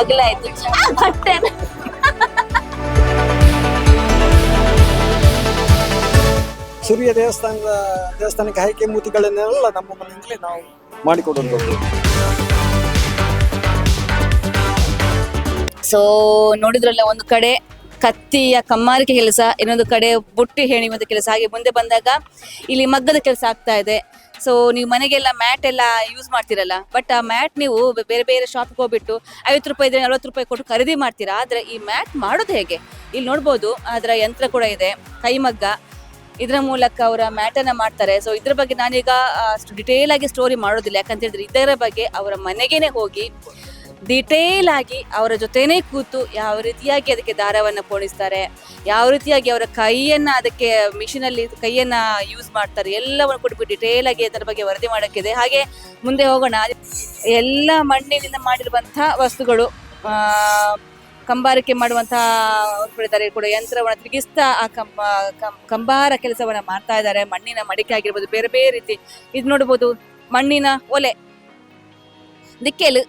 ಅಗಲ ಆಯ್ತು. ಬಟ್ಟೆ ಸೂರ್ಯ ದೇವಸ್ಥಾನದ ದೇವಸ್ಥಾನಕ್ಕೆ ಹೈಕೆ ಮೂತಿಗಳನ್ನೆಲ್ಲ ನಮ್ಮ ಮನೆಯಿಂದಲೇ ನಾವು ಮಾಡಿಕೊಡುವಂಥದ್ದು. ಸೊ ನೋಡಿದ್ರಲ್ಲ ಒಂದು ಕಡೆ ಕತ್ತಿಯ ಕಮ್ಮಾರಿಕೆ ಕೆಲಸ ಇನ್ನೊಂದು ಕಡೆ ಬುಟ್ಟಿ ಹೆಣಿಯುವಂತ ಕೆಲಸ. ಹಾಗೆ ಮುಂದೆ ಬಂದಾಗ ಇಲ್ಲಿ ಮಗ್ಗದ ಕೆಲಸ ಆಗ್ತಾ ಇದೆ. ಸೊ ನೀವು ಮನೆಗೆಲ್ಲ ಮ್ಯಾಟ್ ಎಲ್ಲ ಯೂಸ್ ಮಾಡ್ತೀರಲ್ಲ ಬಟ್ ಆ ಮ್ಯಾಟ್ ನೀವು ಬೇರೆ ಬೇರೆ ಶಾಪ್ಗೆ ಹೋಗ್ಬಿಟ್ಟು ಐವತ್ತು ರೂಪಾಯಿ ಇದ್ರೆ ನಲ್ವತ್ತು ರೂಪಾಯಿ ಕೊಟ್ಟು ಖರೀದಿ ಮಾಡ್ತೀರಾ? ಆದ್ರೆ ಈ ಮ್ಯಾಟ್ ಮಾಡೋದು ಹೇಗೆ? ಇಲ್ಲಿ ನೋಡ್ಬೋದು ಅದರ ಯಂತ್ರ ಕೂಡ ಇದೆ, ಕೈಮಗ್ಗ. ಇದರ ಮೂಲಕ ಅವರ ಮ್ಯಾಟನ್ನು ಮಾಡ್ತಾರೆ. ಸೊ ಇದ್ರ ಬಗ್ಗೆ ನಾನೀಗ ಅಷ್ಟು ಡಿಟೇಲ್ ಆಗಿ ಸ್ಟೋರಿ ಮಾಡೋದಿಲ್ಲ. ಯಾಕಂತ ಹೇಳಿದ್ರೆ ಇದರ ಬಗ್ಗೆ ಅವರ ಮನೆಗೇನೆ ಹೋಗಿ ಡಿಟೇಲ್ ಆಗಿ ಅವರ ಜೊತೆನೇ ಕೂತು ಯಾವ ರೀತಿಯಾಗಿ ಅದಕ್ಕೆ ದಾರವನ್ನು ಪೋಣಿಸ್ತಾರೆ, ಯಾವ ರೀತಿಯಾಗಿ ಅವರ ಕೈಯನ್ನ ಅದಕ್ಕೆ ಮಿಷಿನಲ್ಲಿ ಕೈಯನ್ನ ಯೂಸ್ ಮಾಡ್ತಾರೆ, ಎಲ್ಲವನ್ನು ಕೊಟ್ಬಿಟ್ಟು ಡಿಟೇಲ್ ಆಗಿ ಅದರ ಬಗ್ಗೆ ವರದಿ ಮಾಡೋಕ್ಕಿದೆ. ಹಾಗೆ ಮುಂದೆ ಹೋಗೋಣ. ಎಲ್ಲ ಮಣ್ಣಿನಿಂದ ಮಾಡಿರುವಂಥ ವಸ್ತುಗಳು ಕಂಬಾರಿಕೆ ಮಾಡುವಂತಹ ಇದ್ದಾರೆ ಕೂಡ ಯಂತ್ರವನ್ನು ತಿರುಗಿಸ್ತಾ ಆ ಕಂಬ ಕಂಬಾರ ಕೆಲಸವನ್ನ ಮಾಡ್ತಾ ಇದ್ದಾರೆ. ಮಣ್ಣಿನ ಮಡಿಕೆ ಆಗಿರ್ಬೋದು, ಬೇರೆ ಬೇರೆ ರೀತಿ. ಇದು ನೋಡ್ಬೋದು ಮಣ್ಣಿನ ಒಲೆ ದಿಕ್ಕೆಲು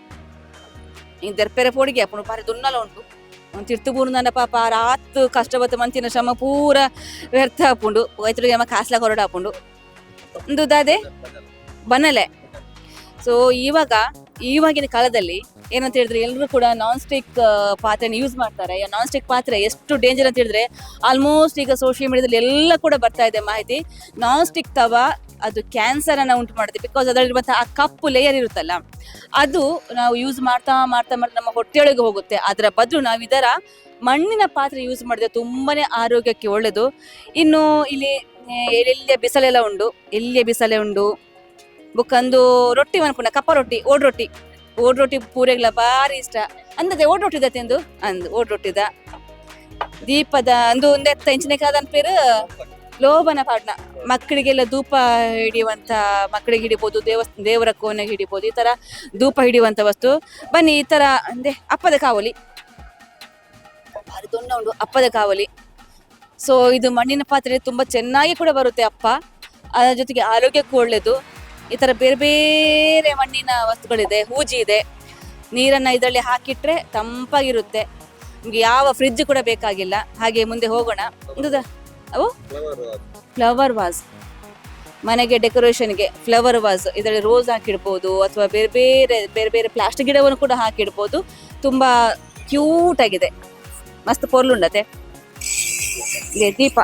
ಈ ದೆರ್ಪೆರೆ ಪೋಡಿಗೆ ಅಪ್ಪನು ಬಾರಿ ದುನ್ನಲ ಉಂಟು. ತಿರ್ತುಬೂರು ನನ್ನ ಪಾಪ ರಾತ್ ಕಷ್ಟಪಟ್ಟು ಮಂತಿನ ಶ್ರಮ ಪೂರ ವ್ಯರ್ಥ ಹಾಕೊಂಡು ರೈತರಿಗೆ ಅಮ್ಮ ಕಾಸ್ಲ ಹೊರಡ ಹಾಕೊಂಡು ಒಂದು ದಾದೆ ಬನ್ನಲೆ ಸೊ ಇವಾಗ, ಇವಾಗಿನ ಕಾಲದಲ್ಲಿ ಏನಂತ ಹೇಳಿದ್ರೆ ಎಲ್ಲರೂ ಕೂಡ ನಾನ್ ಸ್ಟಿಕ್ ಪಾತ್ರೆನ ಯೂಸ್ ಮಾಡ್ತಾರೆ. ನಾನ್ ಸ್ಟಿಕ್ ಪಾತ್ರೆ ಎಷ್ಟು ಡೇಂಜರ್ ಅಂತ ಹೇಳಿದ್ರೆ ಆಲ್ಮೋಸ್ಟ್ ಈಗ ಸೋಷಿಯಲ್ ಮೀಡಿಯಾದಲ್ಲಿ ಎಲ್ಲ ಕೂಡ ಬರ್ತಾ ಇದೆ ಮಾಹಿತಿ. ನಾನ್ ಸ್ಟಿಕ್ ತವ ಅದು ಕ್ಯಾನ್ಸರ್ ಅನ್ನ ಉಂಟು ಮಾಡುತ್ತೆ. ಬಿಕಾಸ್ ಅದರಲ್ಲಿರುವಂತಹ ಆ ಕಪ್ಪು ಲೇಯರ್ ಇರುತ್ತಲ್ಲ, ಅದು ನಾವು ಯೂಸ್ ಮಾಡ್ತಾ ಮಾಡ್ತಾ ಮಾಡ್ತಾ ನಮ್ಮ ಹೊಟ್ಟೆಯೊಳಗೆ ಹೋಗುತ್ತೆ. ಅದರ ಬದಲು ನಾವು ಇದರ ಮಣ್ಣಿನ ಪಾತ್ರೆ ಯೂಸ್ ಮಾಡಿದ್ರೆ ತುಂಬಾನೇ ಆರೋಗ್ಯಕ್ಕೆ ಒಳ್ಳೆಯದು ಇನ್ನು ಇಲ್ಲಿ ಎಲ್ಲಿಯ ಬಿಸಲೆಲ್ಲ ಉಂಡು ಎಲ್ಲಿಯ ಬಿಸಲೆ ಉಂಡು ಬುಕ್ಕಂದು ರೊಟ್ಟಿ ಮನ್ಕೊಂಡ ಕಪ್ಪ ರೊಟ್ಟಿ, ಓಡ್ ರೊಟ್ಟಿ. ಓಡ್ ರೊಟ್ಟಿ ಪೂರೆಗಳ ಭಾರಿ ಇಷ್ಟ. ಅಂದದೆ ಓಡ್ ರೊಟ್ಟಿದ ತಿಂದು? ಅಂದ್, ಓಡ್ ರೊಟ್ಟಿದ ದೀಪದ ಅಂದು ಒಂದೆತ್ತ ಎತ್ತ ಇಂಚಿನ ಪೇರು ಲೋಭನ ಪಾಡ್ನ ಮಕ್ಕಳಿಗೆಲ್ಲ ಧೂಪ ಹಿಡಿಯುವಂತ ಮಕ್ಕಳಿಗೆ ಹಿಡಿಬೋದು, ದೇವ, ದೇವರ ಕೋಣೆಗೆ ಹಿಡಿಬೋದು, ಈ ತರ ಧೂಪ ಹಿಡಿಯುವಂತ ವಸ್ತು. ಬನ್ನಿ, ಈ ತರ ಅಂದ್ರೆ ಅಪ್ಪದ ಕಾವಲಿ. ಭಾರಿ ಉಂಟು ಅಪ್ಪದ ಕಾವಲಿ. ಸೊ ಇದು ಮಣ್ಣಿನ ಪಾತ್ರೆ ತುಂಬಾ ಚೆನ್ನಾಗಿ ಕೂಡ ಬರುತ್ತೆ ಅಪ್ಪ. ಅದರ ಜೊತೆಗೆ ಆರೋಗ್ಯಕ್ಕೂ ಒಳ್ಳೇದು. ಈ ತರ ಬೇರೆ ಬೇರೆ ಮಣ್ಣಿನ ವಸ್ತುಗಳಿದೆ, ಹೂಜಿ ಇದೆ. ನೀರನ್ನ ಇದರಲ್ಲಿ ಹಾಕಿಟ್ರೆ ತಂಪಾಗಿರುತ್ತೆ. ನಿಮಗೆ ಯಾವ ಫ್ರಿಜ್ ಕೂಡ ಬೇಕಾಗಿಲ್ಲ. ಹಾಗೆ ಮುಂದೆ ಹೋಗೋಣ. ಅವು? ಫ್ಲವರ್ ವಾಸ್ ಮನೆಗೆ ಡೆಕೋರೇಷನ್ಗೆ ಫ್ಲವರ್ ವಾಸ್ ಇದರಲ್ಲಿ ರೋಸ್ ಹಾಕಿಡ್ಬೋದು, ಅಥವಾ ಬೇರೆ ಬೇರೆ ಬೇರೆ ಬೇರೆ ಪ್ಲಾಸ್ಟಿಕ್ ಗಿಡವನ್ನು ಕೂಡ ಹಾಕಿಡ್ಬೋದು. ತುಂಬಾ ಕ್ಯೂಟ್ ಆಗಿದೆ. ಮಸ್ತ್ ಪೊರ್ಲುಂಡತೆ ದೀಪ.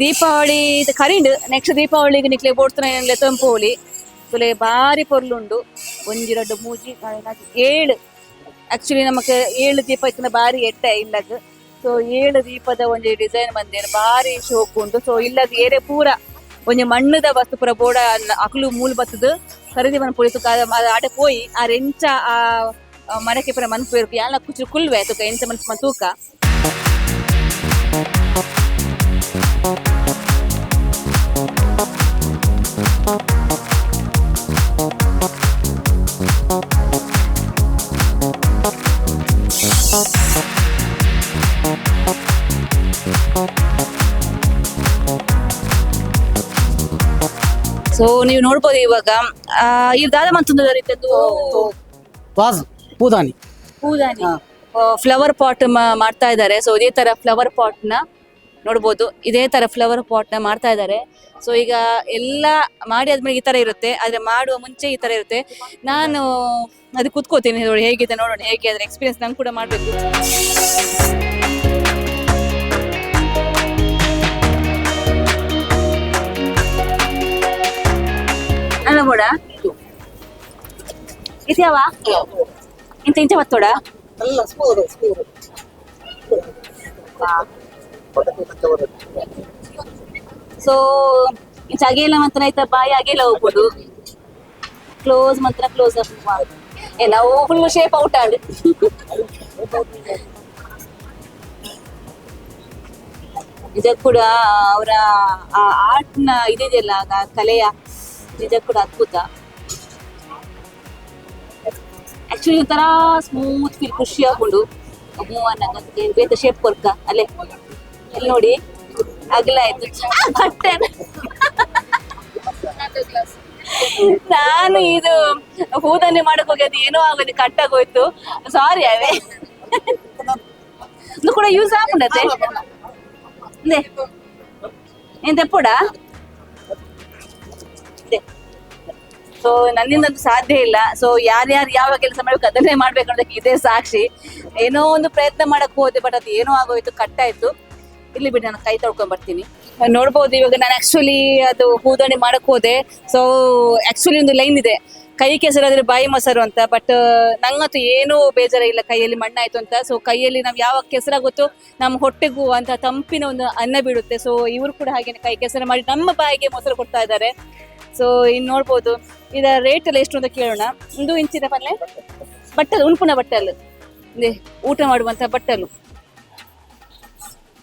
ದೀಪಾವಳಿ, ಇದು ಕರಿಂಡ್ ನೆಕ್ಸ್ಟ್ ದೀಪಾವಳಿಗೆ ನಿಕ್ಲೆ ಬೋಡ್ತಾನೆ ತಂಪು ಹೋಳಿ. ತುಲೆ ಬಾರಿ ಪೊರ್ಲುಂಡು ಒಂಜಿ ರಡ್ಡು ಮೂಜಿ ಏಳು. ಆಕ್ಚುಲಿ ನಮಗೆ ಏಳು ದೀಪ ಇತ್ತಿನ ಬಾರಿ ಎಟ್ಟೆ, ಇಲ್ಲಗ್. ಸೊ ಏಳು ದೀಪದ ಒಂಜಿ ಡಿಸೈನ್ ಬಂದೇನು ಬಾರಿ ಶೋಕು ಉಂಟು. ಸೊ ಇಲ್ಲದ ಏರೆ ಪೂರ ಒಂಜಿ ಮಣ್ಣದ ವಸ್ತು, ಪೂರ ಬೋಡ ಅಕ್ಲು ಮೂಲ್ ಬತ್ತದ. ಖರೀದಿ ಮನ ಪುಳಿತು ಆಟ ಪೋಯಿ ಆ ರೆಂಚ, ಆ ಮನಕ್ಕೆ ಪೂರ ಮನ್ಪು ಯಾಲ ಕುಚ್ಚು ಕುಲ್ವೆ ತುಕ ಎಂಚ ಮನ್ಪು ತೂಕ. ಸೊ ನೀವು ನೋಡ್ಬೋದು ಇವಾಗ ಆ ಇದಾದ ಮತ್ತೊಂದು ರೀತಿಯದ್ದು ವಾಸ್ ಪೂದಾನಿ. ಹೂದಾನಿ ಫ್ಲವರ್ ಪಾಟ್ ಮಾಡ್ತಾ ಇದ್ದಾರೆ. ಸೊ ಇದೇ ತರ ಫ್ಲವರ್ ಪಾಟ್ನ ನೋಡ್ಬೋದು. ಇದೇ ತರ ಫ್ಲವರ್ ಪಾಟ್ನ ಮಾಡ್ತಾ ಇದ್ದಾರೆ. ಸೊ ಈಗ ಎಲ್ಲ ಮಾಡಿ ಆದ್ಮೇಲೆ ಈ ತರ ಇರುತ್ತೆ. ಆದ್ರೆ ಮಾಡುವ ಮುಂಚೆ ಈ ತರ ಇರುತ್ತೆ. ನಾನು ಅದು ಕುತ್ಕೋತೀನಿ. ನೋಡಿ ಹೇಗಿದೆ ನೋಡೋಣ. ಹೇಗೆ ಅದ್ರ ಎಕ್ಸ್ಪೀರಿಯನ್ಸ್ ನಂಗೆ ಕೂಡ ಮಾಡ್ಬೇಕು. ಇಂತ ಇಂಚ ಬತ್ತೋಡ ಎಲ್ಲ ಸ್ಪೂರು ಸ್ಪೂರು ಸೊ ಇಂಚ ಅಗೇಲ ಮಾತ್ರ ಆಯ್ತಾ ಬಾಯಿ ಅಗೇಲ ಹೋಗ್ಬೋದು ಕ್ಲೋಸ್ ಮಾತ್ರ ಕ್ಲೋಸ್ ಅಪ್ ಎಲ್ಲ ಫುಲ್ ಶೇಪ್ ಔಟ್ ಆಡು ನಿಜ ಕೂಡ ಅವರ ನ ಇದೆಯಲ್ಲ ಆ ಕಲೆಯ ನಿಜ ಕೂಡ ಅದ್ಭುತ. ಆಕ್ಚುಲಿ ಒಂಥರ ಸ್ಮೂತ್ ಫೀಲ್ ಖುಷಿ ಆಗ್ಕೊಂಡು ಮೂವನ್ನ ಬೇತ ಶೇಪ್ ಕೊರ್ಕ ಅಲ್ಲೇ ಇಲ್ಲಿ ನೋಡಿ. ಅಗಲ ಆಯ್ತು. ಬಟ್ಟೆ ನಾನು ಇದು ಹೂದನ್ನೇ ಮಾಡಕ್ ಹೋಗಿ ಅದು ಏನೋ ಆಗೋದು ಕಟ್ಟಾಗೋಯ್ತು. ಸಾರಿ ಅವೇ. ಕೂಡ ಯೂಸ್ ಆಗುಂಡತೆ ಏನ್ ಸೊ ನನ್ನಿಂದಂತೂ ಸಾಧ್ಯ ಇಲ್ಲ. ಸೊ ಯಾರ್ಯಾರು ಯಾವ ಕೆಲಸ ಮಾಡಬೇಕು ಅದನ್ನೇ ಮಾಡ್ಬೇಕು ಅನ್ನೋದಕ್ಕೆ ಇದೇ ಸಾಕ್ಷಿ. ಏನೋ ಒಂದು ಪ್ರಯತ್ನ ಮಾಡಕ್ ಹೋದೆ ಬಟ್ ಅದು ಏನೋ ಆಗೋಯ್ತು, ಕಟ್ಟಾಯ್ತು. ಇಲ್ಲಿ ಬಿಡಿ, ನಾನು ಕೈ ತೊಳ್ಕೊಂಡ್ ಬರ್ತೀನಿ. ನೋಡ್ಬೋದು, ಇವಾಗ ನಾನು ಆಕ್ಚುಲಿ ಅದು ಹೂದಣಿ ಮಾಡಕ್ ಹೋದೆ. ಸೊ ಆಕ್ಚುಲಿ ಒಂದು ಲೈನ್ ಇದೆ. ಕೈ ಕೆಸರಾದ್ರೆ ಬಾಯಿ ಮೊಸರು ಅಂತ ಬಟ್ ನಂಗಂತೂ ಏನೂ ಬೇಜಾರ ಇಲ್ಲ ಕೈಯಲ್ಲಿ ಮಣ್ಣಾಯ್ತು ಅಂತ. ಸೊ ಕೈಯಲ್ಲಿ ನಾವು ಯಾವ ಕೆಸರಾಗುತ್ತೋ ನಮ್ಮ ಹೊಟ್ಟೆಗೂ ಅಂತ ತಂಪಿನ ಒಂದು ಅನ್ನ ಬಿಡುತ್ತೆ ಸೊ ಇವರು ಕೂಡ ಹಾಗೇನೆ ಕೈ ಕೆಸರು ಮಾಡಿ ನಮ್ಮ ಬಾಯಿಗೆ ಮೊಸರು ಕೊಡ್ತಾ ಇದ್ದಾರೆ. ಸೊ ಇನ್ನು ನೋಡ್ಬೋದು. ಇದರ ರೇಟ್ ಎಲ್ಲ ಎಷ್ಟು ಅಂತ ಕೇಳೋಣ. ಒಂದು ಇಂಚಿನ ಪಲ್ಲೆ. ಬಟ್ಟಲು ಉಣ್ಪುನ ಬಟ್ಟಲು. ಇದೆ, ಊಟ ಮಾಡುವಂತ ಬಟ್ಟಲು.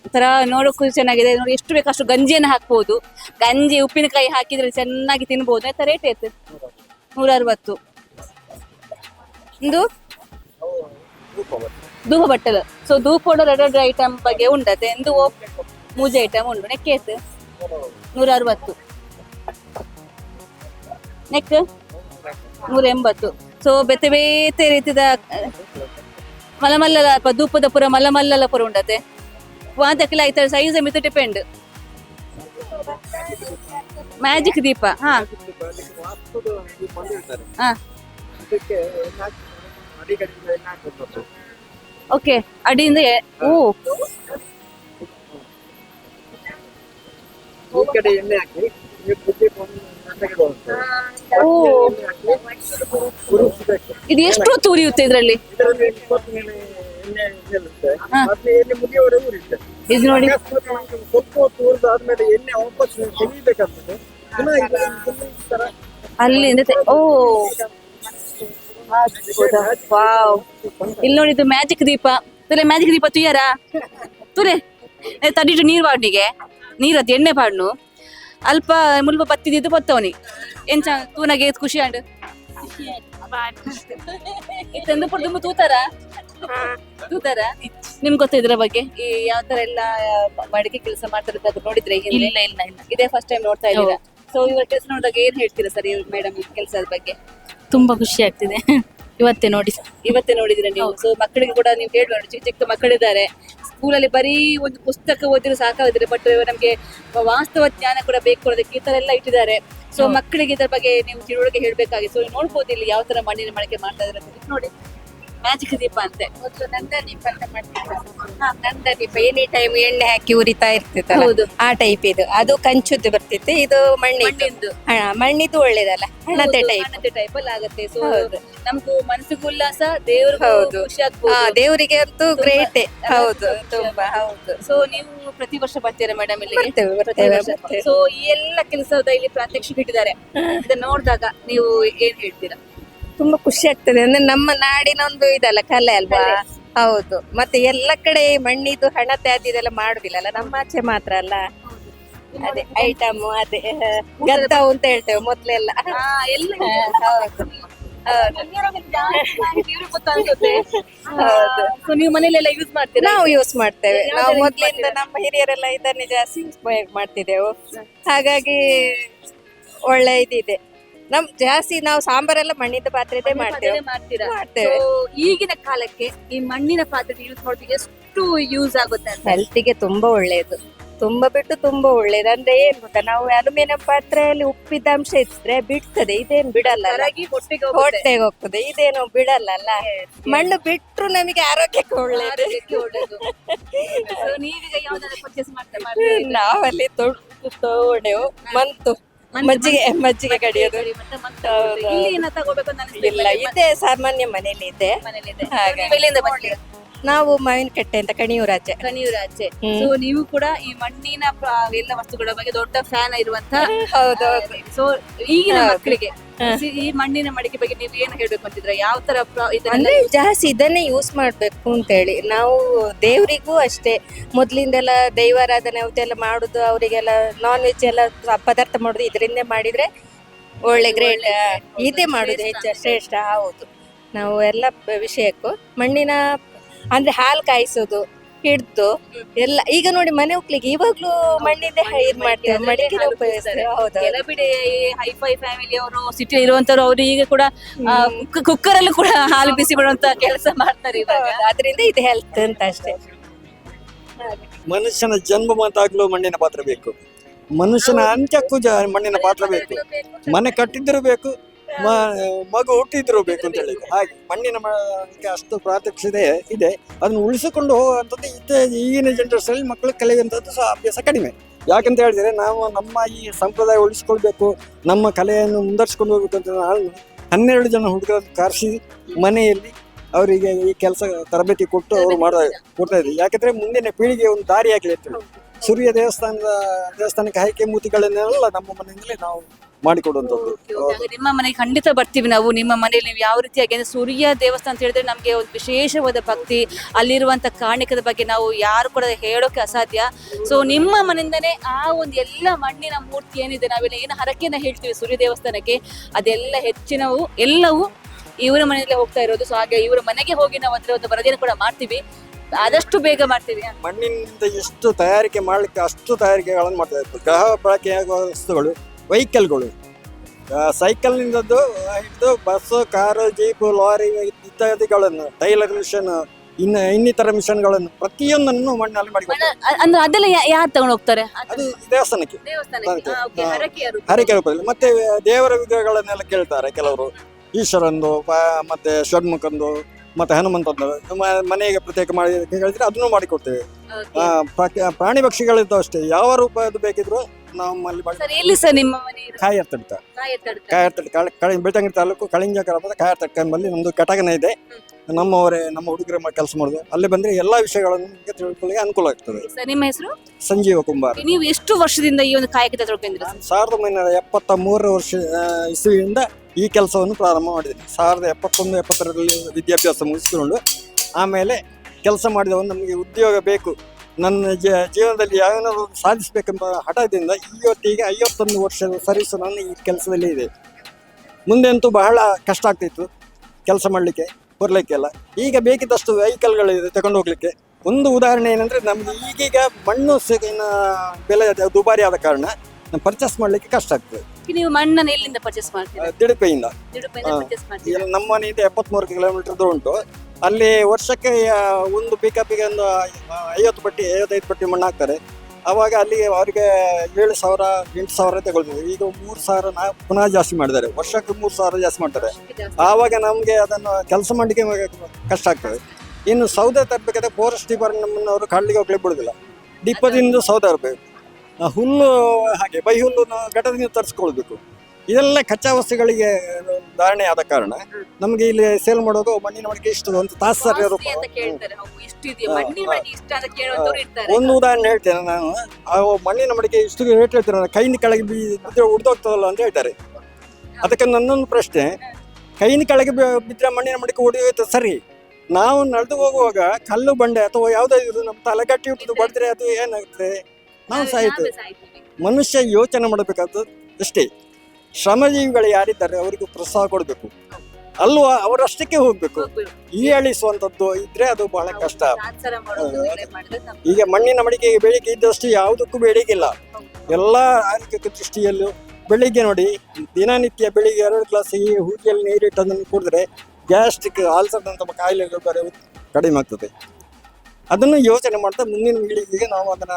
ಒಂಥರ ನೋಡೋಕ್ಕೂ ಚೆನ್ನಾಗಿದೆ. ನೋಡಿ, ಎಷ್ಟು ಬೇಕು ಅಷ್ಟು ಗಂಜಿಯನ್ನು ಹಾಕ್ಬೋದು. ಗಂಜಿ, ಉಪ್ಪಿನಕಾಯಿ ಹಾಕಿದ್ರೆ ಚೆನ್ನಾಗಿ ತಿನ್ಬೋದು. ಆಯ್ತಾ ರೇಟ್ ಐತೆ? ನೂರ ಅರವತ್ತು ಒಂದು ಧೂಪ ಬಟ್ಟಲು. ಸೊ ಧೂಪ ಐಟಮ್ ಬಗ್ಗೆ ಉಂಡತೆ ಒಂದು ಮೂಜೆ ಐಟಮ್ ಉಂಡು ನೆಕ್ಕೇತ್ ನೂರ ಅರವತ್ತು ನೆಕ್ ನೂರ ಎಂಬತ್ತು ಸೊ ಬೇತೆ ಬೇತೆ ರೀತಿದ ಮಲಮಲ್ಲಲ ಧೂಪದ ಪುರ ಮಲಮಲ್ಲಲ ಪುರ ಉಂಡತೆ ವಾದಕ್ಕೆಲ್ಲ ಆಯ್ತಾರೆ ಸೈಜ್ ಮಿತ್ ಡಿಪೆಂಡ್ ಮ್ಯಾಜಿಕ್ ದೀಪ, ಹಾ. ಹಾ. ಓಕೆ ಅಡಿಯಿಂದ ಓ. ಈ ಕಡೆ ಎಣ್ಣೆ ಹಾಕಿ ಓ ಇದು ಎಷ್ಟು ಹೊತ್ತು ಉರಿಯುತ್ತೆ ಇದರಲ್ಲಿ? ಇದು ನೋಡಿ. ಸ್ವಲ್ಪ ವಾಪಸ್ ಓ. ವಾವ್. ಇಲ್ಲಿ ನೋಡಿ ಇದು ಮ್ಯಾಜಿಕ್ ದೀಪ. ತುಲೆ ಮ್ಯಾಜಿಕ್ ದೀಪ ತುಯ್ಯಾರ? ತುರೆ. ತಡಿಟು ನೀರು ಬಾಡ್ನಿಗೆ. ನೀರದ್ದು ಎಣ್ಣೆ ಬಾಡ್ನು. ಅಲ್ಪ ಮುಲ್ಪ ಬತ್ತಿದ್ದು ಬತ್ತವನಿ ಎಂಚ ತೂನಗೆ ಖುಷಿ ಆಂಡ್ ಇತ್ತಂದು ತೂತಾರ? ತೂತಾರ? ನಿಮ್ಗೆ ಗೊತ್ತ ಇದ್ರ ಬಗ್ಗೆ? ಈ ಯಾವ ತರ ಎಲ್ಲ ಮಡಿಕೆ ಕೆಲಸ ಮಾಡ್ತಾರೆ ಅದು ನೋಡಿದ್ರೆ? ಇಲ್ಲ ಇಲ್ಲ ಇಲ್ಲ. ಇದೇ ಫಸ್ಟ್ ಟೈಮ್ ನೋಡ್ತಾ ಇದ್ದೀರಾ? ಸೊ ಇವ್ರ ಕೆಲಸ ನೋಡಿದಾಗ ಏನ್ ಹೇಳ್ತೀರಾ ಸರ್ ಮೇಡಮ್ ಕೆಲಸದ ಬಗ್ಗೆ? ತುಂಬಾ ಖುಷಿ ಆಗ್ತಿದೆ. ಇವತ್ತೇ ನೋಡಿ. ಇವತ್ತೇ ನೋಡಿದ್ರೆ ನೀವು? ಸೊ ಮಕ್ಕಳಿಗೆ ಕೂಡ ನೀವು ಹೇಳ್ಬೇಡಿ ಚಿಕ್ಕ ಚಿಕ್ಕ ಮಕ್ಕಳಿದ್ದಾರೆ. ಸ್ಕೂಲಲ್ಲಿ ಬರೀ ಒಂದು ಪುಸ್ತಕ ಓದಿದ್ರೆ ಸಾಕಾಗಿದ್ರೆ ಬಟ್ ನಮಗೆ ವಾಸ್ತವ ಜ್ಞಾನ ಕೂಡ ಬೇಕು ಅನ್ನೋದಕ್ಕೆ ಈ ತರ ಎಲ್ಲ ಇಟ್ಟಿದ್ದಾರೆ. ಸೊ ಮಕ್ಕಳಿಗೆ ಇದರ ಬಗ್ಗೆ ನೀವು ತಿಳುವಳಿಕೆ ಹೇಳ್ಬೇಕಾಗಿ ಸೊ ನೋಡ್ಬೋದು ಇಲ್ಲಿ ಯಾವ ತರ ಮಣ್ಣಿನ ಮಳಿಕೆ ಮಾಡ್ತಾ ಇದ್ದಾರೆ. ನೋಡಿ. ಮ್ಯಾಜಿಕ್ ದೀಪ ಅಂತೆ. ಮೊದಲು ನಂದದೀಪ ಅಂತ ಮಾಡ್ತಿದ್ರು ನಂದದೀಪ ಎನಿ ಟೈಮ್ ಎಣ್ಣೆ ಹಾಕಿ ಉರಿತಾ ಇರ್ತಿತ್ತು ಹೌದು. ಆ ಟೈಪ್ ಇದು. ಅದು ಕಂಚುದ್ದು ಬರ್ತಿತ್ತು ಇದು ಮಣ್ಣಿಂದು. ಮಣ್ಣಿದ್ದು ಒಳ್ಳೇದಲ್ಲ. ಹಣತೆ ಟೈಪ್ ಟೈಪ್ ಅಲ್ಲಿ ಆಗುತ್ತೆ. ಸೊ ಮನಸ್ಸಿಗೆ ನಮ್ಗೂ ಮನಸ್ಸಿಗೂ ಉಲ್ಲಾಸ ದೇವ್ರ ಹೌದು. ಖುಷಿ ಆಗ್ಬೋದು. ದೇವರಿಗೆ ಅಂತೂ ಗ್ರೇಟ್ ಹೌದು ತುಂಬಾ ಹೌದು. ಸೊ ನೀವು ಪ್ರತಿ ವರ್ಷ ಬರ್ತೀರಾ ಮೇಡಮ್ ಇಲ್ಲಿ. ಸೊ ಈ ಎಲ್ಲ ಕೆಲಸದ ಇಲ್ಲಿ ಪ್ರಾತ್ಯಕ್ಷಿಕ ಇಟ್ಟಿದ್ದಾರೆ. ಇದನ್ನ ನೋಡಿದಾಗ ನೀವು ಏನ್ ಹೇಳ್ತೀರಾ? ತುಂಬಾ ಖುಷಿ ಆಗ್ತದೆ. ಅಂದ್ರೆ ನಮ್ಮ ನಾಡಿನ ಒಂದು ಇದಲ್ಲ ಕಲೆ ಅಲ್ವಾ? ಹೌದು. ಮತ್ತೆ ಎಲ್ಲ ಕಡೆ ಮಣ್ಣಿದು ಹಣ ಅದು ಇದೆಲ್ಲ ಮಾಡುದಿಲ್ಲಲ್ಲ ನಮ್ಮ ಆಚೆ ಮಾತ್ರ ಅಲ್ಲ? ಅದೇ ಐಟಮ್ ಅದೇ. ಗದ್ದವು ಅಂತ ಹೇಳ್ತೇವೆ ಮೊದ್ಲೆಲ್ಲ. ಹೌದು. ನೀವು ಮನೇಲೆಲ್ಲ ಯೂಸ್ ಮಾಡ್ತೀರಾ? ನಾವು ಯೂಸ್ ಮಾಡ್ತೇವೆ. ನಾವು ಮೊದ್ಲಿಂದ ನಮ್ಮ ಹಿರಿಯರೆಲ್ಲ ಇದನ್ನೇ ಜಾಸ್ತಿ ಉಪಯೋಗ ಮಾಡ್ತಿದ್ದೆವು. ಹಾಗಾಗಿ ಒಳ್ಳೆ ಇದಿದೆ. ನಮ್ ಜಾಸ್ತಿ ನಾವು ಸಾಂಬಾರೆಲ್ಲ ಮಣ್ಣಿನ ಪಾತ್ರೆದೇ ಮಾಡ್ತೇವೆ. ಮಾಡ್ತೀರಾ? ಮಾಡ್ತೇವೆ. So, ಈಗಿನ ಕಾಲಕ್ಕೆ ಈ ಮಣ್ಣಿನ ಪಾತ್ರೆ ಯೂಸ್ ಮಾಡೋದಕ್ಕೆ ಎಷ್ಟು ಯೂಸ್ ಆಗುತ್ತೆ ಅಂತ? ಹೆಲ್ತಿಗೆ ತುಂಬಾ ಒಳ್ಳೇದು. ತುಂಬಾ ಬಿಟ್ಟು ತುಂಬಾ ಒಳ್ಳೇದು. ಅಂದ್ರೆ ಏನ್ ಗೊತ್ತಾ? ನಾವು ಅಲ್ಯೂಮಿನಿಯಂ ಪಾತ್ರೆಯಲ್ಲಿ ಉಪ್ಪಿದ ಅಂಶ ಇದ್ರೆ ಬಿಡ್ತದೆ. ಇದೇನ್ ಬಿಡಲ್ಲ ಅಲ್ಲ? ಕರಗಿ ಹೊಟ್ಟೆಗೆ ಹೋಗುತ್ತೆ. ಹೊಟ್ಟೆಗೆ ಹೋಗ್ತದೆ. ಇದೇನು ಬಿಡಲ್ಲ ಅಲ್ಲ? ಮಣ್ಣು ಬಿಟ್ರು ನಮಗೆ ಆರೋಗ್ಯಕ್ಕೆ ಒಳ್ಳೇದು. ಆರೋಗ್ಯಕ್ಕೆ ಒಳ್ಳೇದು. ನೀವೀಗ ಯಾವ್ದಾದ್ರು ಪರ್ಚೇಸ್ ಮಾಡ್ತಾ ಮಾಡ್ತಾ ನಾವಲ್ಲಿ ತೊಡೆವು ಮಂತು. ಮಜ್ಜಿಗೆ ಮಜ್ಜಿಗೆ ಕಡಿಯೋದು. ಇಲ್ಲಿ ಏನ ತಗೋಬೇಕು ಅಂತ ಅನಿಸ್ಲಿಲ್ಲ ಇಲ್ಲ ಇದೆ ಸಾಮಾನ್ಯ ಮನೇಲಿ ಇದೆ. ಮನೇಲಿದೆ. ಹಾಗೆ. ನೀವು ಎಲ್ಲಿಂದ ಬರ್ತೀರಾ ನಾವು ಮಾವಿನ ಕಟ್ಟೆ ಅಂತ ಕಣಿಯೂರು ಆಚೆ ಹ್ಮ್. ಸೊ ನೀವು ಕೂಡ ಈ ಮಣ್ಣಿನ ಪ್ರ- ಎಲ್ಲ ವಸ್ತುಗಳ ಬಗ್ಗೆ ದೊಡ್ಡ ಫ್ಯಾನ್ ಇರುವಂತ ಹೌದೌದು ಸೊ ಈಗಿನ ಹೌದು. ಮಕ್ಕಳಿಗೆ ಈ ಮಣ್ಣಿನ ಮಡಿಕೆ ಬಗ್ಗೆ ನೀವು ಏನು ಹೇಳ್ಬೇಕು ಅಂತಿದ್ರೆ ಯಾವ ತರ ಪ್ರ- ಇದನ್ನೆಲ್ಲ ಅಂದ್ರೆ ಜಾಸ್ತಿ ಇದನ್ನೇ ಯೂಸ್ ಮಾಡ್ಬೇಕು ಅಂತ ಹೇಳಿ ನಾವು ದೇವರಿಗೂ ಅಷ್ಟೇ. ಮೊದ್ಲಿಂದೆಲ್ಲ ದೈವಾರಾಧನೆ ಅವತ್ತೆಲ್ಲ ಮಾಡುದು ಅವರಿಗೆಲ್ಲ ನಾನ್ ವೆಜ್ ಎಲ್ಲ ಪದಾರ್ಥ ಮಾಡುದು ಇದರಿಂದ ಮಾಡಿದ್ರೆ ಒಳ್ಳೆ ಗ್ರೇಟ್ ಇದೇ ಮಾಡುದು ಹೆಚ್ಚು ಶ್ರೇಷ್ಠ ಹೌದು. ನಾವು ಎಲ್ಲ ವಿಷಯಕ್ಕೂ ಮಣ್ಣಿನ ಅಂದ್ರೆ ಹಾಲು ಕಾಯಿಸೋದು ಹಿಡ್ದು ಎಲ್ಲ ಈಗ ನೋಡಿ ಮನೆ ಹೋಗ್ಲಿಕ್ಕೆ ಇವಾಗ್ಲೂ ಮಣ್ಣಿಂದ ಹೈರ್ ಮಾಡ್ತೇವೆ ಮಡಿಕೆ ಉಪಯೋಗಿಸ್ತಾರೆ ಹೌದು. ಕೆಲಬಿಡೆ ಹೈಫೈ ಫ್ಯಾಮಿಲಿ ಅವರು ಸಿಟಿ ಇರುವಂತವ್ರು ಅವರು ಈಗ ಕೂಡ ಕುಕ್ಕರ್ ಅಲ್ಲೂ ಕೂಡ ಹಾಲು ಬಿಸಿ ಬಿಡುವಂತ ಕೆಲಸ ಮಾಡ್ತಾರೆ ಇವಾಗ. ಅದರಿಂದ ಇದು ಹೆಲ್ತ್ ಅಂತ ಅಷ್ಟೇ. ಮನುಷ್ಯನ ಜನ್ಮ ಮಾತಾಗ್ಲೂ ಮಣ್ಣಿನ ಪಾತ್ರ ಬೇಕು. ಮನುಷ್ಯನ ಅಂತ್ಯಕ್ಕೂ ಜ ಮಣ್ಣಿನ ಪಾತ್ರ ಬೇಕು. ಮನೆ ಕಟ್ಟಿದ್ರೂ ಬೇಕು ಮಗು ಹುಟ್ಟಿದ್ರು ಬೇಕು ಅಂತ ಹೇಳಿದ್ರು. ಹಾಗೆ, ಮಣ್ಣಿನ ಅಷ್ಟು ಪ್ರಾತ್ಯಕ್ಷತೆ ಇದೆ ಅದನ್ನು ಉಳಿಸಿಕೊಂಡು ಹೋಗುವಂಥದ್ದು ಇತ್ತೆ, ಈಗಿನ ಜನರೇಷನ್ ಮಕ್ಕಳು ಕಲಿಯುವಂಥದ್ದು ಸಹ ಅಭ್ಯಾಸ ಕಡಿಮೆ. ಯಾಕಂತ ಹೇಳಿದ್ರೆ ನಾವು ನಮ್ಮ ಈ ಸಂಪ್ರದಾಯ ಉಳಿಸ್ಕೊಳ್ಬೇಕು, ನಮ್ಮ ಕಲೆಯನ್ನು ಮುಂದರ್ಸ್ಕೊಂಡು ಹೋಗ್ಬೇಕು ಅಂತ ನಾನು ಹನ್ನೆರಡು ಜನ ಹುಡುಗರನ್ನು ಕರೆಸಿ ಮನೆಯಲ್ಲಿ ಅವರಿಗೆ ಈ ಕೆಲಸ ತರಬೇತಿ ಕೊಟ್ಟು ಅವರು ಮಾಡ್ತಾ, ಕೊಡ್ತಾ ಇದ್ದೀವಿ ಯಾಕಂದ್ರೆ ಮುಂದಿನ ಪೀಳಿಗೆ ಒಂದು ದಾರಿ ಆಗಿದೆ ಅಂತ. ಸೂರ್ಯ ದೇವಸ್ಥಾನದ ದೇವಸ್ಥಾನಕ್ಕೆ ಹೈಕೆ ಮೂತಿಗಳನ್ನೆಲ್ಲ ನಮ್ಮ ಮನೆಯಿಂದಲೇ ನಾವು ಮಾಡಿಕೊಡುವಂಥದ್ದು. ನಿಮ್ಮ ಮನೆಗೆ ಖಂಡಿತ ಬರ್ತೀವಿ ನಾವು. ನಿಮ್ಮ ಮನೆಯಲ್ಲಿ ನೀವು ಯಾವ ರೀತಿಯಾಗಿ ಅಂದ್ರೆ ಸೂರ್ಯ ದೇವಸ್ಥಾನ ಅಂತ ಹೇಳಿದ್ರೆ ನಮಗೆ ಒಂದು ವಿಶೇಷವಾದ ಭಕ್ತಿ ಅಲ್ಲಿರುವಂತ ಕಾಣಿಕದ ಬಗ್ಗೆ ನಾವು ಯಾರು ಕೂಡ ಹೇಳೋಕೆ ಅಸಾಧ್ಯ. ಸೊ ನಿಮ್ಮ ಮನೆಯಿಂದನೇ ಆ ಒಂದು ಎಲ್ಲ ಮಣ್ಣಿನ ಮೂರ್ತಿ ಏನಿದೆ, ನಾವೆಲ್ಲ ಏನು ಹರಕೆಯನ್ನ ಹೇಳ್ತೀವಿ ಸೂರ್ಯ ದೇವಸ್ಥಾನಕ್ಕೆ, ಅದೆಲ್ಲ ಹೆಚ್ಚಿನವು ಎಲ್ಲವೂ ಇವರ ಮನೆಯಲ್ಲೇ ಹೋಗ್ತಾ ಇರೋದು. ಸೊ ಹಾಗೆ ಇವರ ಮನೆಗೆ ಹೋಗಿ ನಾವು ಅಂದ್ರೆ ಒಂದು ವರದಿಯನ್ನು ಕೂಡ ಮಾಡ್ತೀವಿ. ಆದಷ್ಟು ಬೇಗ ಮಾಡ್ತೀವಿ. ಮಣ್ಣಿನಿಂದ ಎಷ್ಟು ತಯಾರಿಕೆ ಮಾಡಲಿಕ್ಕೆ ಅಷ್ಟು ತಯಾರಿಕೆಗಳನ್ನು ಮಾಡ್ತಾ ಇತ್ತು ಗ್ರಹ ಬಳಕೆಯಾಗುವ ವಸ್ತುಗಳು ವೆಹಿಕಲ್ಗಳು. ಸೈಕಲ್ನಿಂದದ್ದು ಹಿಡಿದು ಬಸ್ಸು ಕಾರು ಜೀಪು ಲಾರಿ ಇತ್ಯಾದಿಗಳನ್ನು ಟೈಲರ್ ಮಿಷನ್ ಇನ್ನ ಇನ್ನಿತರ ಮಿಷನ್ಗಳನ್ನು ಪ್ರತಿಯೊಂದನ್ನು ಮಣ್ಣಲ್ಲಿ ಮಾಡಿ ಅಂದ್ರೆ ಅದೆಲ್ಲ ಯಾರು ತಗೊಂಡು ಹೋಗ್ತಾರೆ? ಅದು ದೇವಸ್ಥಾನಕ್ಕೆ. ಹರಕೆ ರೂಪದಲ್ಲಿ. ಮತ್ತೆ ದೇವರ ವಿಗ್ರಹಗಳನ್ನೆಲ್ಲ ಕೇಳ್ತಾರೆ ಕೆಲವರು. ಈಶ್ವರಂದು ಮತ್ತೆ ಷಣ್ಮುಖಂದು ಮತ್ತೆ ಹನುಮಂತಂದು ಮ- ಮನೆಗೆ ಪ್ರತ್ಯೇಕ ಮಾಡಿ ಹೇಳಿದ್ರೆ ಅದನ್ನು ಮಾಡಿಕೊಡ್ತೇವೆ. ಆ, ಪ್ರಾಕ- ಪ್ರಾಣಿ ಪಕ್ಷಿಗಳಿದ್ದು ಅಷ್ಟೇ. ಯಾವ ರೂಪದ್ದು ಬೇಕಿದ್ರು ನಮ್ಮಲ್ಲಿ ಕಾಯರ್ತಡ್ತ ಸರ್ ಎಲ್ಲಿ ಸರ್ ನಿಮ್ಮ ಮನೆ ಇರೋದು? ಕಾಯತ್ತಡ್ಕ. ಕಳಿ ಬೆಳ್ತಂಗಡಿ ತಾಲೂಕು ಕಳಿಂಜ ಗ್ರಾಮದ ಕಾಯರ್ ತಡ್ಕ ಎಂಬಲ್ಲಿ ನಮ್ದು ಕಟಕನ ಇದೆ. ನಮ್ಮವರೇ ನಮ್ಮ ಹುಡುಗರ ಕೆಲಸ ಮಾಡೋದು. ಅಲ್ಲಿ ಬಂದ್ರೆ ಎಲ್ಲಾ ವಿಷಯಗಳನ್ನು ನಿಮ್ಗೆ ತಿಳ್ಕೊಳ್ಳಿಕ್ಕೆ ಅನುಕೂಲ ಆಗ್ತದೆ. ಸರ್ ನಿಮ್ಮ ಹೆಸರು? ಸಂಜೀವ ಕುಂಬಾರ್. ನೀವು ಎಷ್ಟು ವರ್ಷದಿಂದ ಈ ಒಂದು ಕಾಯಕ ನಾನು ಸಾವಿರದ ಒಂಬೈನೂರ ಎಪ್ಪತ್ತ ಮೂರು ವರ್ಷ ಆ, ಇಸುವಿಯಿಂದ ಈ ಕೆಲಸವನ್ನು ಪ್ರಾರಂಭ ಮಾಡಿದ್ದೀನಿ. ಸಾವಿರದ ಎಪ್ಪತ್ತೊಂದು ಎಪ್ಪತ್ತರಲ್ಲಿ ವಿದ್ಯಾಭ್ಯಾಸ ಮುಗಿಸಿಕೊಂಡು ಆಮೇಲೆ ಕೆಲಸ ಮಾಡಿದವನು ನಮಗೆ ಉದ್ಯೋಗ ಬೇಕು. ನನ್ನ ಜ- ಜೀವನದಲ್ಲಿ ಯಾವನಾದ್ರು ಸಾಧಿಸಬೇಕೆಂಬ ಹಠದಿಂದ ಇವತ್ತಿಗೆ ಐವತ್ತೊಂದು ವರ್ಷದ ಸರ್ವಿಸು ನಾನು ಈ ಕೆಲಸದಲ್ಲಿ ಇದೆ. ಮುಂದೆಂತೂ ಬಹಳ ಕಷ್ಟ ಆಗ್ತಿತ್ತು ಕೆಲಸ ಮಾಡಲಿಕ್ಕೆ, ಬರಲಿಕ್ಕೆಲ್ಲ. ಈಗ ಬೇಕಿದ್ದಷ್ಟು ವೆಹಿಕಲ್ಗಳಿದೆ ತಗೊಂಡು ಹೋಗ್ಲಿಕ್ಕೆ. ಒಂದು ಉದಾಹರಣೆ ಏನಂದರೆ ನಮಗೆ ಈಗೀಗ ಮಣ್ಣು ಸಿಗಿನ ಬೆಲೆ ದುಬಾರಿ ಆದ ಕಾರಣ ಪರ್ಚೇಸ್ ಮಾಡಲಿಕ್ಕೆ ಕಷ್ಟ ಆಗ್ತದೆ. ನೀವು ಮಣ್ಣನ್ನು ಎಲ್ಲಿಂದ ಪರ್ಚೇಸ್ ಮಾಡ್ತೀರಾ? ತಿಡುಪೆಯಿಂದ. ತಿಡುಪೆಯಿಂದ ಪರ್ಚೇಸ್ ಮಾಡ್ತೀರಾ? ನಮ್ಮ ಮನೆಯಿಂದ ಎಪ್ಪತ್ಮೂರು ಕಿಲೋಮೀಟರ್ ಉಂಟು. ಅಲ್ಲಿ ವರ್ಷಕ್ಕೆ ಆ, ಒಂದು ಪಿಕಪ್ಪಿಗೆ ಒಂದು ಐವತ್ತು ಪಟ್ಟಿ ಐವತ್ತೈದು ಪಟ್ಟಿ ಮಣ್ಣು ಹಾಕ್ತಾರೆ. ಅವಾಗ ಅಲ್ಲಿ ಅವರಿಗೆ ಏಳು ಸಾವಿರ ಎಂಟು ಸಾವಿರ ತಗೊಳ್ತಿದ್ರು ಈಗ ಮೂರು ಸಾವಿರ ನಾ ಪುನಃ ಜಾಸ್ತಿ ಮಾಡಿದ್ದಾರೆ ವರ್ಷಕ್ಕೆ ಮೂರು ಸಾವಿರ ಜಾಸ್ತಿ ಮಾಡ್ತಾರೆ. ಆವಾಗ ನಮಗೆ ಅದನ್ನು ಕೆಲಸ ಮಾಡಲಿಕ್ಕೆ ಕಷ್ಟ ಆಗ್ತದೆ. ಇನ್ನು ಸೌದೆ ತರಬೇಕಾದ್ರೆ ಫಾರೆಸ್ಟ್ ಡಿಪಾರ್ಟ್ಮೆಂಟ್ ಅವರು ಕಳ್ಳಿಗೆ ಹೋಗ್ಲಿಕ್ಕೆ ಬಿಡೋದಿಲ್ಲ. ಡಿಪ್ಪದಿಂದ ಸೌದೆ ತರಬೇಕು. ಆ, ಹುಲ್ಲು ಹಾಗೆ ಬೈ ಹುಲ್ಲು ಘಟದಿಂದ ತರಿಸ್ಕೊಳ್ಬೇಕು. ಇದೆಲ್ಲ ಕಚ್ಚಾ ವಸ್ತುಗಳಿಗೆ ಧಾರಣೆ ಆದ ಕಾರಣ ನಮಗೆ ಇಲ್ಲಿ ಸೇಲ್ ಮಾಡೋದು ಮಣ್ಣಿನ ಮಡಿಕೆ ಇಷ್ಟು ಒಂದು ತಾಸು ಸರಿ ಒಂದು ಉದಾಹರಣೆ ಹೇಳ್ತೇನೆ ನಾನು. ಆ ಮಣ್ಣಿನ ಮಡಿಕೆ ಇಷ್ಟು ರೇಟ್ ಹೇಳ್ತೇನೆ ಕೈಯಿಂದ ಕೆಳಗೆ ಬಿದ್ದರೆ ಉಡ್ದೋಗ್ತದಲ್ಲ ಅಂತ ಹೇಳ್ತಾರೆ. ಅದಕ್ಕೆ ನನ್ನೊಂದು ಪ್ರಶ್ನೆ. ಕೈನ ಕೆಳಗೆ ಬಿದ್ದರೆ ಮಣ್ಣಿನ ಮಡಿಕೆ ಉಡಿಯೋಯ್ತು ಸರಿ. ನಾವು ನಡೆದು ಹೋಗುವಾಗ ಕಲ್ಲು ಬಂಡೆ ಅಥವಾ ಯಾವುದಾದ್ರು ಇದು ನಮ್ಮ ತಲೆಗಟ್ಟಿ ಗಟ್ಟಿ ಹುಟ್ಟಿದು ಬಡಿದ್ರೆ ಅದು ಏನಾಗ್ತದೆ? ನಾವು ಸಾಯ್ತು. ಮನುಷ್ಯ ಯೋಚನೆ ಮಾಡಬೇಕಾದ್ರೆ ಅಷ್ಟೇ ಶ್ರಮಜೀವಿಗಳು ಯಾರಿದ್ದಾರೆ ಅವರಿಗೆ ಪ್ರೋತ್ಸಾಹ ಕೊಡಬೇಕು. ಅಲ್ವಾ? ಅವರಷ್ಟಕ್ಕೆ ಹೋಗ್ಬೇಕು. ಈ ಅಳಿಸುವಂಥದ್ದು ಇದ್ರೆ ಅದು ಬಹಳ ಕಷ್ಟ. ಈಗ ಮಣ್ಣಿನ ಮಡಿಕೆಗೆ ಬೇಡಿಕೆ ಇದ್ದಷ್ಟು ಯಾವುದಕ್ಕೂ ಬೇಡಿಕೆ ಇಲ್ಲ ಎಲ್ಲ ಆರ್ಥಿಕ ದೃಷ್ಟಿಯಲ್ಲೂ ಬೆಳಿಗ್ಗೆ ನೋಡಿ ದಿನನಿತ್ಯ ಬೆಳಿಗ್ಗೆ ಎರಡು ಗ್ಲಾಸ್ ಈ ಹೂಜಿಯಲ್ಲಿ ನೀರಿಟ್ಟು ಅದನ್ನು ಕುಡಿದ್ರೆ ಗ್ಯಾಸ್ಟ್ರಿಕ್ ಆಲ್ಸರ್ ಅಂತ ಕಾಯಿಲೆಗಳು ಬರೋದು ಕಡಿಮೆ ಆಗ್ತದೆ. ಅದನ್ನು ಯೋಚನೆ ಮಾಡ್ತಾ ಮುಂದಿನ ಪೀಳಿಗೆಗೆ ನಾವು ಅದನ್ನ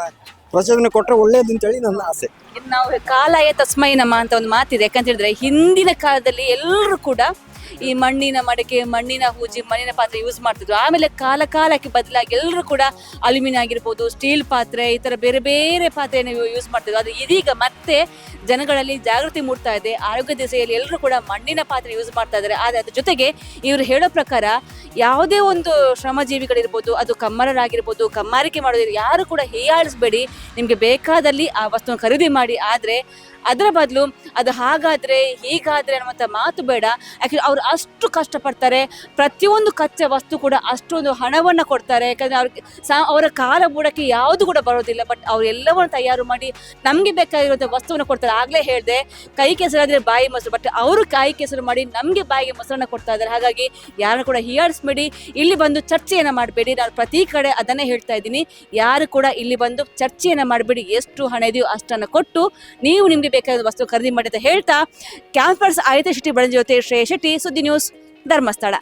ಪ್ರಚೋದನೆ ಕೊಟ್ಟರೆ ಒಳ್ಳೇದು ಅಂತೇಳಿ ನನ್ನ ಆಸೆ. ನಾವು ಕಾಲಾಯ ತಸ್ಮೈ ನಮ್ಮ ಅಂತ ಒಂದು ಮಾತಿದೆ. ಯಾಕಂತ ಹೇಳಿದ್ರೆ ಹಿಂದಿನ ಕಾಲದಲ್ಲಿ ಎಲ್ಲರೂ ಕೂಡ ಈ ಮಣ್ಣಿನ ಮಡಕೆ, ಮಣ್ಣಿನ ಹೂಜಿ, ಮಣ್ಣಿನ ಪಾತ್ರೆ ಯೂಸ್ ಮಾಡ್ತಿದ್ರು. ಆಮೇಲೆ ಕಾಲ, ಕಾಲಕ್ಕೆ ಬದಲಾಗಿ ಎಲ್ಲರೂ ಕೂಡ ಅಲ್ಯೂಮಿನಿಯಂ ಆಗಿರ್ಬೋದು, ಸ್ಟೀಲ್ ಪಾತ್ರೆ, ಈ ಥರ ಬೇರೆ ಬೇರೆ ಪಾತ್ರೆಯನ್ನು ಯೂಸ್ ಮಾಡ್ತಿದ್ರು. ಅದು ಇದೀಗ ಮತ್ತೆ ಜನಗಳಲ್ಲಿ ಜಾಗೃತಿ ಮೂಡ್ತಾ ಇದೆ. ಆರೋಗ್ಯ ದಿಸೆಯಲ್ಲಿ ಎಲ್ಲರೂ ಕೂಡ ಮಣ್ಣಿನ ಪಾತ್ರೆ ಯೂಸ್ ಮಾಡ್ತಾ ಇದ್ದಾರೆ. ಆದರೆ ಅದ್ರ ಜೊತೆಗೆ ಇವರು ಹೇಳೋ ಪ್ರಕಾರ ಯಾವುದೇ ಒಂದು ಶ್ರಮಜೀವಿಗಳಿರ್ಬೋದು, ಅದು ಕಮ್ಮರರಾಗಿರ್ಬೋದು, ಕಮ್ಮಾರಿಕೆ ಮಾಡೋದು ಯಾರು ಕೂಡ ಹೀಯಾಳಿಸ್ಬೇಡಿ. ನಿಮಗೆ ಬೇಕಾದಲ್ಲಿ ಆ ವಸ್ತುವನ್ನು ಖರೀದಿ ಮಾಡಿ. ಆದರೆ ಅದರ ಬದಲು ಅದು ಹಾಗಾದರೆ, ಹೀಗಾದರೆ ಅನ್ನುವಂಥ ಮಾತು ಬೇಡ. ಯಾಕೆಂದರೆ ಅವರು ಅಷ್ಟು ಕಷ್ಟಪಡ್ತಾರೆ. ಪ್ರತಿಯೊಂದು ಕಚ್ಚೆ ವಸ್ತು ಕೂಡ ಅಷ್ಟೊಂದು ಹಣವನ್ನು ಕೊಡ್ತಾರೆ. ಯಾಕಂದರೆ ಅವ್ರಿಗೆ ಸಾ, ಅವರ ಕಾಲ ಬುಡಕ್ಕೆ ಯಾವುದು ಕೂಡ ಬರೋದಿಲ್ಲ. ಬಟ್ ಅವ್ರು ಎಲ್ಲವನ್ನು ತಯಾರು ಮಾಡಿ ನಮಗೆ ಬೇಕಾಗಿರುವಂಥ ವಸ್ತುವನ್ನು ಕೊಡ್ತಾರೆ. ಆಗಲೇ ಹೇಳಿದೆ, ಕೈ ಕೆಸರಾದರೆ ಬಾಯಿ ಮೊಸರು. ಬಟ್ ಅವರು ಕಾಯಿ ಕೆಸರು ಮಾಡಿ ನಮಗೆ ಬಾಯಿಗೆ ಮೊಸರನ್ನು ಕೊಡ್ತಾ ಇದ್ದಾರೆ. ಹಾಗಾಗಿ ಯಾರನ್ನು ಕೂಡ ಹೀಯಾಡಿಸ್ಬೇಡಿ ಇಲ್ಲಿ ಬಂದು ಚರ್ಚೆಯನ್ನು ಮಾಡಬೇಡಿ. ನಾನು ಪ್ರತಿ ಕಡೆ ಅದನ್ನೇ ಹೇಳ್ತಾ ಇದ್ದೀನಿ. ಯಾರು ಕೂಡ ಇಲ್ಲಿ ಬಂದು ಚರ್ಚೆಯನ್ನು ಮಾಡಬೇಡಿ. ಎಷ್ಟು ಹಣ ಇದೆಯೋ ಅಷ್ಟನ್ನು ಕೊಟ್ಟು ನೀವು ನಿಮಗೆ ಬೇಕಾದ ವಸ್ತು ಖರೀದಿ ಮಾಡಿ ಅಂತ ಹೇಳ್ತಾ ಕ್ಯಾಂಪರ್ಸ್ ಆಯುಧ ಶೆಟ್ಟಿ ಬೆಳಂಜಿ ಜೊತೆ ಶ್ರೇಯ ಶೆಟ್ಟಿ ಸುದ್ದಿ ನ್ಯೂಸ್ ಧರ್ಮಸ್ಥಳ.